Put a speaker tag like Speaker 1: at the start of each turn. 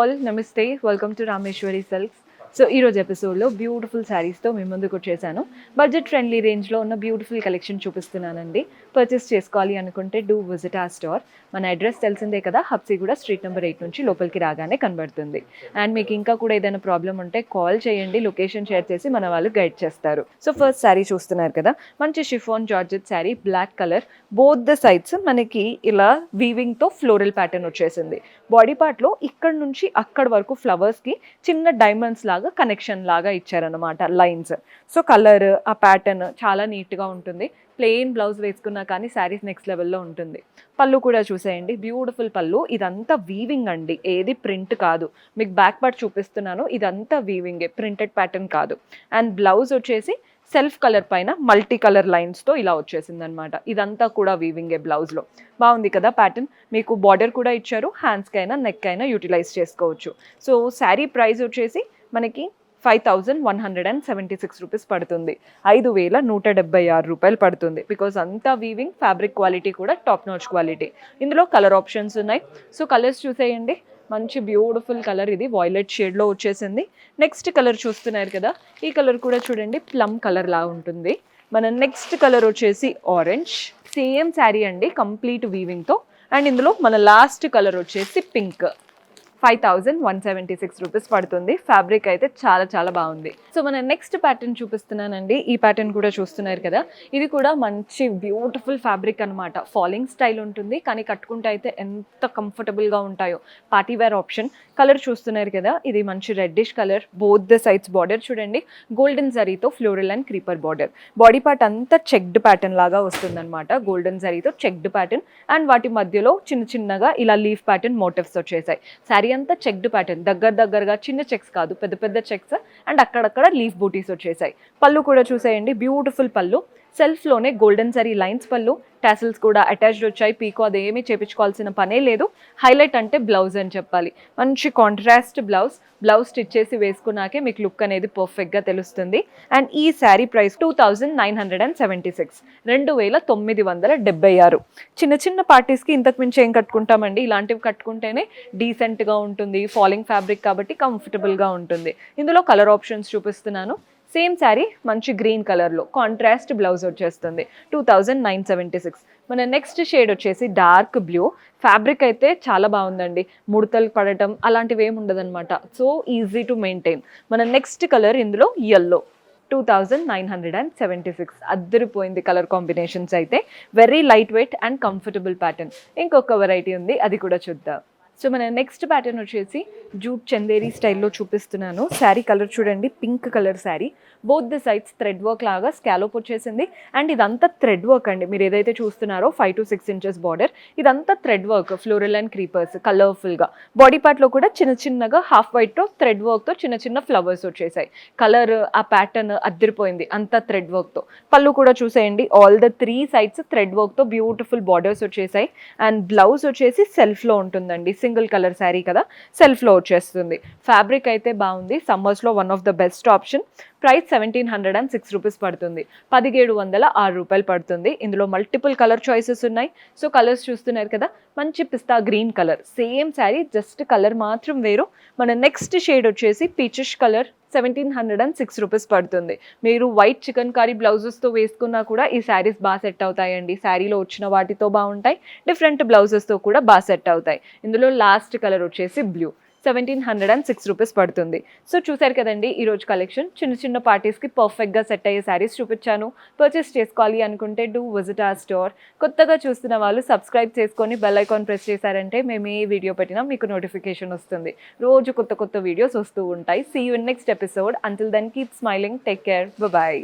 Speaker 1: all, namaste. Welcome to Rameshwari Silks. So ఈ రోజు ఎపిసోడ్లో బ్యూటిఫుల్ శారీస్తో మీ ముందుకు వచ్చేసాను. బడ్జెట్ ఫ్రెండ్లీ రేంజ్లో ఉన్న బ్యూటిఫుల్ కలెక్షన్ చూపిస్తున్నానండి. పర్చేస్ చేసుకోవాలి అనుకుంటే డూ విజిట్ ఆ స్టోర్ మన అడ్రస్ తెలిసిందే కదా హబ్సిగూడ స్ట్రీట్ నెంబర్ ఎయిట్ నుంచి లోపలికి రాగానే కనబడుతుంది. అండ్ మీకు ఇంకా కూడా ఏదైనా ప్రాబ్లం ఉంటే కాల్ చేయండి లొకేషన్ షేర్ చేసి మన వాళ్ళు గైడ్ చేస్తారు. సో ఫస్ట్ శారీ చూస్తున్నారు కదా మంచి chiffon georgette sari black colour both the sides మనకి ఇలా వీవింగ్తో ఫ్లోరల్ ప్యాటర్న్ వచ్చేసింది. బాడీ పార్ట్లో ఇక్కడ నుంచి అక్కడ వరకు ఫ్లవర్స్కి చిన్న డైమండ్స్ లాగా కనెక్షన్ లాగా ఇచ్చారనమాట లైన్స్ సో కలర్ ఆ ప్యాటర్న్ చాలా నీట్గా ఉంటుంది. ప్లెయిన్ బ్లౌజ్ వేసుకున్నా కానీ శారీస్ నెక్స్ట్ లెవెల్లో ఉంటుంది. పళ్ళు కూడా చూసేయండి. బ్యూటిఫుల్ పళ్ళు. ఇదంతా వీవింగ్ అండి. ఏది ప్రింట్ కాదు. మీకు బ్యాక్ పార్ట్ చూపిస్తున్నాను. ఇదంతా వీవింగే ప్రింటెడ్ ప్యాటర్న్ కాదు. అండ్ బ్లౌజ్ వచ్చేసి సెల్ఫ్ కలర్ పైన మల్టీ కలర్ లైన్స్తో ఇలా వచ్చేసింది అనమాట ఇదంతా కూడా వీవింగే బ్లౌజ్లో బాగుంది కదా ప్యాటర్న్ మీకు బార్డర్ కూడా ఇచ్చారు. హ్యాండ్స్కి అయినా నెక్ అయినా యూటిలైజ్ చేసుకోవచ్చు. సో శారీ ప్రైస్ వచ్చేసి మనకి five thousand one hundred and seventy six rupees పడుతుంది. ఐదు వేల నూట డెబ్బై ఆరు రూపాయలు పడుతుంది. బికాజ్ అంతా వీవింగ్ ఫ్యాబ్రిక్ క్వాలిటీ కూడా టాప్ నాచ్ క్వాలిటీ ఇందులో కలర్ ఆప్షన్స్ ఉన్నాయి. సో కలర్స్ చూసేయండి. మంచి బ్యూటిఫుల్ కలర్ ఇది. వాయిలెట్ షేడ్లో వచ్చేసింది. నెక్స్ట్ కలర్ చూస్తున్నారు కదా. ఈ కలర్ కూడా చూడండి. ప్లమ్ కలర్ లా ఉంటుంది. మన నెక్స్ట్ కలర్ వచ్చేసి ఆరెంజ్ సేమ్ శారీ అండి. కంప్లీట్ వీవింగ్తో అండ్ ఇందులో మన లాస్ట్ కలర్ వచ్చేసి pink five thousand one seventy six rupees పడుతుంది. ఫ్యాబ్రిక్ అయితే చాలా చాలా బాగుంది. సో మన నెక్స్ట్ ప్యాటర్న్ చూపిస్తున్నానండి. ఈ ప్యాటర్న్ కూడా చూస్తున్నారు కదా. ఇది కూడా మంచి బ్యూటిఫుల్ ఫ్యాబ్రిక్ అనమాట ఫాలింగ్ స్టైల్ ఉంటుంది. కానీ కట్టుకుంటే అయితే ఎంత కంఫర్టబుల్గా ఉంటాయో. Party wear option. కలర్ చూస్తున్నారు కదా. ఇది మంచి reddish colour both the sides border చూడండి. గోల్డెన్ జరీతో floral and creeper border body part అంతా చెక్డ్ ప్యాటర్న్ లాగా వస్తుందన్నమాట. గోల్డెన్ జరీతో చెక్డ్ ప్యాటర్న్ అండ్ వాటి మధ్యలో చిన్న చిన్నగా ఇలా లీఫ్ ప్యాటర్న్ మోటివ్స్ వచ్చేసాయి. శారీ అంతా చెక్డ్ ప్యాటర్న్. దగ్గర దగ్గరగా చిన్న చెక్స్ కాదు పెద్ద పెద్ద చెక్స్ అండ్ అక్కడక్కడ లీఫ్ బూటీస్ వచ్చేసాయి. పళ్ళు కూడా చూసేయండి. బ్యూటిఫుల్ పళ్ళు. సెల్ఫ్లోనే golden zari lines pallu tassels కూడా అటాచ్డ్ వచ్చాయి పీకో అదేమీ చేపించుకోవాల్సిన పనే లేదు. హైలైట్ అంటే బ్లౌజ్ అని చెప్పాలి. మంచి కాంట్రాస్ట్ బ్లౌజ్ బ్లౌజ్ స్టిచ్ చేసి వేసుకున్నాకే మీకు లుక్ అనేది పర్ఫెక్ట్గా తెలుస్తుంది. అండ్ ఈ sari price two thousand nine hundred and seventy six రెండు వేల తొమ్మిది వందల డెబ్బై ఆరు. చిన్న చిన్న పార్టీస్కి ఇంతకుమించి ఏం కట్టుకుంటామండి? ఇలాంటివి కట్టుకుంటేనే డీసెంట్గా ఉంటుంది ఫాలింగ్ ఫ్యాబ్రిక్ కాబట్టి కంఫర్టబుల్గా ఉంటుంది. ఇందులో కలర్ ఆప్షన్స్ చూపిస్తున్నాను. సేమ్ శారీ మంచి గ్రీన్ కలర్లో. కాంట్రాస్ట్ బ్లౌజ్ వచ్చేస్తుంది. Two thousand nine seventy six. మన నెక్స్ట్ షేడ్ వచ్చేసి డార్క్ బ్లూ. ఫ్యాబ్రిక్ అయితే చాలా బాగుందండి. ముడతలు పడటం అలాంటివి ఏమి ఉండదన్నమాట. So easy to maintain. మన నెక్స్ట్ కలర్ ఇందులో yellow two thousand nine hundred and seventy six. అద్దరిపోయింది కలర్ కాంబినేషన్స్ అయితే. Very light weight and comfortable pattern ఇంకొక వెరైటీ ఉంది అది కూడా చూద్దాం. సో మన నెక్స్ట్ ప్యాటర్న్ వచ్చేసి జూట్ చందేరి స్టైల్లో చూపిస్తున్నాను. శారీ కలర్ చూడండి pink colour sari. Both the sides thread work లాగా స్కాలోప్ వచ్చేసింది. అండ్ ఇదంతా థ్రెడ్ వర్క్ అండి. మీరు ఏదైతే చూస్తున్నారో five to six inches border ఇదంతా thread work floral and creepers కలర్ఫుల్గా బాడీ పార్ట్లో కూడా చిన్న చిన్నగా హాఫ్ వైట్తో థ్రెడ్ వర్క్తో చిన్న చిన్న ఫ్లవర్స్ వచ్చేసాయి. కలర్ ఆ ప్యాటర్న్ అద్దరిపోయింది అంతా థ్రెడ్ వర్క్తో పళ్ళు కూడా చూసేయండి. All the three sides thread వర్క్తో బ్యూటిఫుల్ బార్డర్స్ వచ్చేసాయి. అండ్ బ్లౌజ్ వచ్చేసి సెల్ఫ్లో ఉంటుందండి. సింగిల్ కలర్ శారీ కదా సెల్ఫ్లో వచ్చేస్తుంది. ఫ్యాబ్రిక్ అయితే బాగుంది. సమ్మర్స్లో one of the best option price seventeen hundred and six rupees పడుతుంది. పదిహేడు వందల ఆరు రూపాయలు పడుతుంది. ఇందులో మల్టిపుల్ కలర్ చాయిసెస్ ఉన్నాయి. సో కలర్స్ చూస్తున్నారు కదా మంచి pista green colour. Same sari just colour మాత్రం వేరు. మన నెక్స్ట్ షేడ్ వచ్చేసి peachish colour seventeen hundred and six rupees పడుతుంది. మీరు వైట్ చికెన్ కర్రీ బ్లౌజెస్తో వేసుకున్నా కూడా ఈ శారీస్ బాగా సెట్ అవుతాయండి. శారీలో వచ్చిన వాటితో బాగుంటాయి. డిఫరెంట్ బ్లౌజెస్తో కూడా బాగా సెట్ అవుతాయి. ఇందులో లాస్ట్ కలర్ వచ్చేసి blue. Seventeen hundred and six rupees పడుతుంది. సో చూసారు కదండి ఈరోజు కలెక్షన్ చిన్న చిన్న పార్టీస్కి పర్ఫెక్ట్గా సెట్ అయ్యే శారీస్ చూపించాను. పర్చేస్ చేసుకోవాలి అనుకుంటే డూ విజిట్ ఆ స్టోర్ కొత్తగా చూస్తున్న వాళ్ళు సబ్స్క్రైబ్ చేసుకొని బెల్ ఐకాన్ ప్రెస్ చేశారంటే మేము ఏ వీడియో పెట్టినా మీకు నోటిఫికేషన్ వస్తుంది. రోజు కొత్త కొత్త వీడియోస్ వస్తూ ఉంటాయి. See you next episode until then keep smiling take care bye